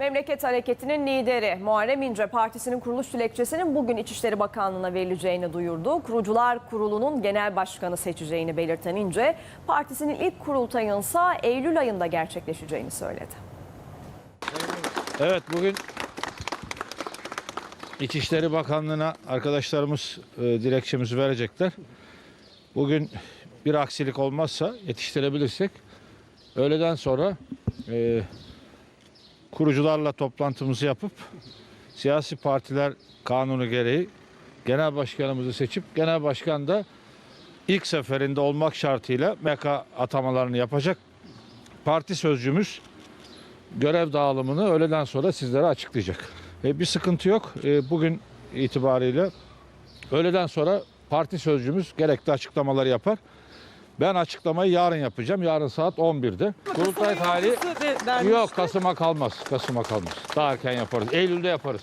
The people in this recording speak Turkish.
Memleket Hareketi'nin lideri Muharrem İnce partisinin kuruluş dilekçesinin bugün İçişleri Bakanlığı'na verileceğini duyurdu. Kurucular Kurulu'nun genel başkanı seçeceğini belirten İnce, partisinin ilk kurultayınsa Eylül ayında gerçekleşeceğini söyledi. Evet bugün İçişleri Bakanlığı'na arkadaşlarımız e, dilekçemizi verecekler. Bugün bir aksilik olmazsa yetiştirebilirsek öğleden sonra e, kurucularla toplantımızı yapıp siyasi partiler kanunu gereği genel başkanımızı seçip genel başkan da ilk seferinde olmak şartıyla MK atamalarını yapacak. Parti sözcümüz görev dağılımını öğleden sonra sizlere açıklayacak. E, bir sıkıntı yok. E, bugün itibariyle öğleden sonra parti sözcümüz gerekli açıklamaları yapar. Ben açıklamayı yarın yapacağım. Yarın saat 11'de. Kurultay tarihi yok Kasım'a kalmaz. Kasım'a kalmaz. Daha erken yaparız. Eylül'de yaparız.